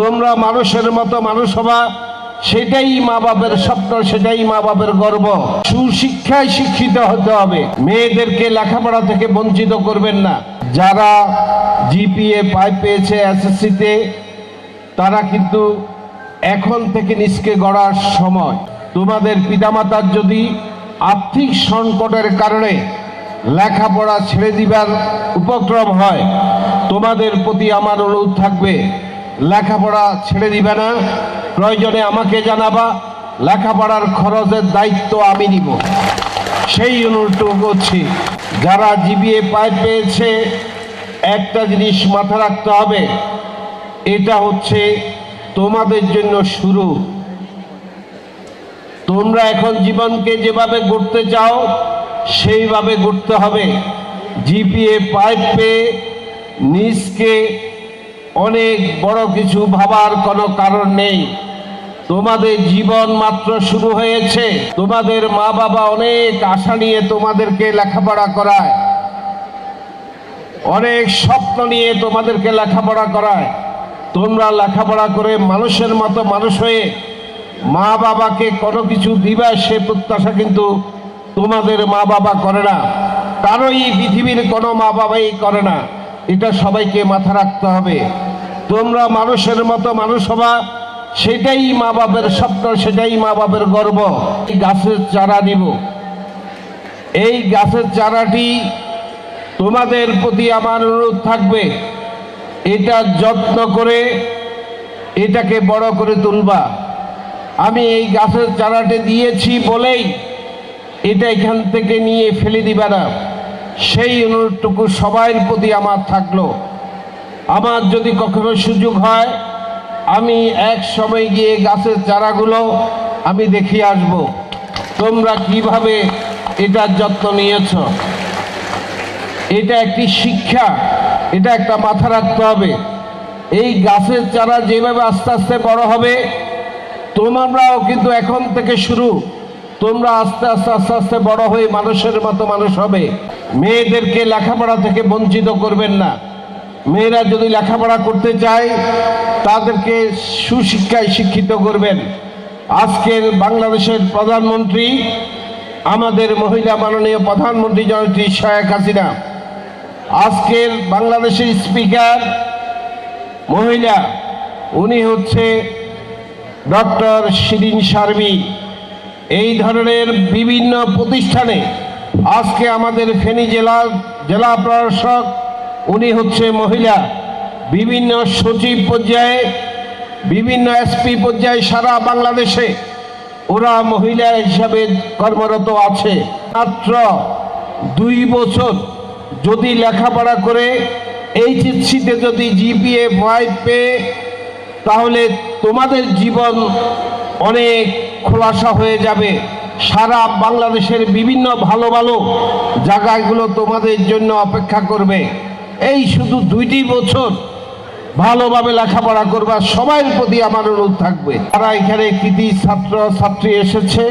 তোমরা মানুষের মতো মানুষ হবা, সেটাই মা বাপের স্বপ্ন, সেটাই মা বাপের গর্ব। সুশিক্ষায় শিক্ষিত হতে হবে। মেয়েদেরকে লেখাপড়া থেকে বঞ্চিত করবেন না। যারা জিপিএ পাই পেয়েছে এসএসসিতে, তারা কিন্তু এখন থেকে নিজকে গড়ার সময়। তোমাদের পিতামাতার যদি আর্থিক সংকটের কারণে লেখাপড়া ছেড়ে দিবার উপক্রম হয়, তোমাদের প্রতি আমার অনুরোধ থাকবে। লেখাপড়া ছেড়ে দিবে না। প্রয়োজনে আমাকে জানাবা, লেখাপড়ার খরচের দায়িত্ব আমি নিব। সেই অনুরোধটুকু করছি। যারা জিবিএ পাই পেয়েছে, একটা জিনিস মাথা রাখতে হবে। এটা হচ্ছে তোমাদের জন্য শুরু। তোমরা এখন জীবনকে যেভাবে গড়তে চাও, সেইভাবে গড়তে হবে। জিপিএ পাইপ পেয়ে নিজকে অনেক বড় কিছু ভাবার কোনো কারণ নেই। তোমাদের জীবন মাত্র শুরু হয়েছে। তোমাদের মা বাবা অনেক আশা নিয়ে তোমাদেরকে লেখাপড়া করায়। অনেক স্বপ্ন নিয়ে তোমাদেরকে লেখাপড়া করায়। তোমরা লেখাপড়া করে মানুষের মতো মানুষ হয়ে মা বাবাকে কোনো কিছু দিবা সে প্রত্যাশা কিন্তু তোমাদের মা বাবা করে না। কারোই পৃথিবীর কোনো মা বাবাই করে না। এটা সবাইকে মাথা রাখতে হবে। তোমরা মানুষের মতো মানুষ হবা, সেটাই মা বাপের স্বপ্ন, সেটাই মা বাপের গর্ব। এই গাছের চারা নিব এই গাছের চারাটি তোমাদের প্রতি আমার অনুরোধ থাকবে। এটা যত্ন করে এটাকে বড় করে তুলবা। আমি এই গাছের চারাটি দিয়েছি বলেই এটা এখান থেকে নিয়ে ফেলে দিবা না। সেই অনুরোধটুকু সবার প্রতি আমার থাকল। আমার যদি কখনো সুযোগ হয়, আমি এক সময় গিয়ে গাছের চারাগুলো আমি দেখিয়ে আসব। তোমরা কীভাবে এটার যত্ন নিয়েছ? এটা একটি শিক্ষা, এটা একটা মাথা রাখতে হবে। এই গাছের চারা যেভাবে আস্তে আস্তে বড় হবে, তোমরাও কিন্তু এখন থেকে শুরু। তোমরা আস্তে আস্তে আস্তে আস্তে বড় হয়ে মানুষের মতো মানুষ হবে। মেয়েদেরকে লেখাপড়া থেকে বঞ্চিত করবেন না। মেয়েরা যদি লেখাপড়া করতে চায়, তাদেরকে সুশিক্ষায় শিক্ষিত করবেন। আজকের বাংলাদেশের প্রধানমন্ত্রী, আমাদের মহিলা মাননীয় প্রধানমন্ত্রী জনত্রী শেখ হাসিনা। আজকের বাংলাদেশের স্পিকার, মহিলা, উনি হচ্ছে ডক্টর শিরিন শারমি। এই ধরনের বিভিন্ন প্রতিষ্ঠানে আজকে আমাদের ফেনী জেলার জেলা প্রশাসক উনি হচ্ছে মহিলা। বিভিন্ন সচিব পর্যায়ে, বিভিন্ন এসপি পর্যায়ে সারা বাংলাদেশে ওরা মহিলা হিসাবে কর্মরত আছে। মাত্র দুই বছর যদি লেখাপড়া করে, এইচএসসিতে যদি জিপিএ ফাইভ পেয়ে, তাহলে তোমাদের জীবন অনেক খোলাসা হয়ে যাবে। সারা বাংলাদেশের বিভিন্ন ভালো ভালো জায়গাগুলো তোমাদের জন্য অপেক্ষা করবে। এই শুধু দুইটি বছর ভালোভাবে লেখাপড়া করবা সবার প্রতি আমার অনুরোধ থাকবে। তারা এখানে কৃতি ছাত্র, ছাত্রী এসেছে,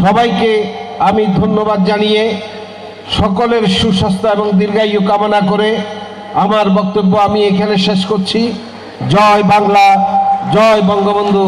সবাইকে আমি ধন্যবাদ জানিয়ে সকলের সুস্বাস্থ্য এবং দীর্ঘায়ু কামনা করে আমার বক্তব্য আমি এখানে শেষ করছি। জয় বাংলা, জয় বঙ্গবন্ধু।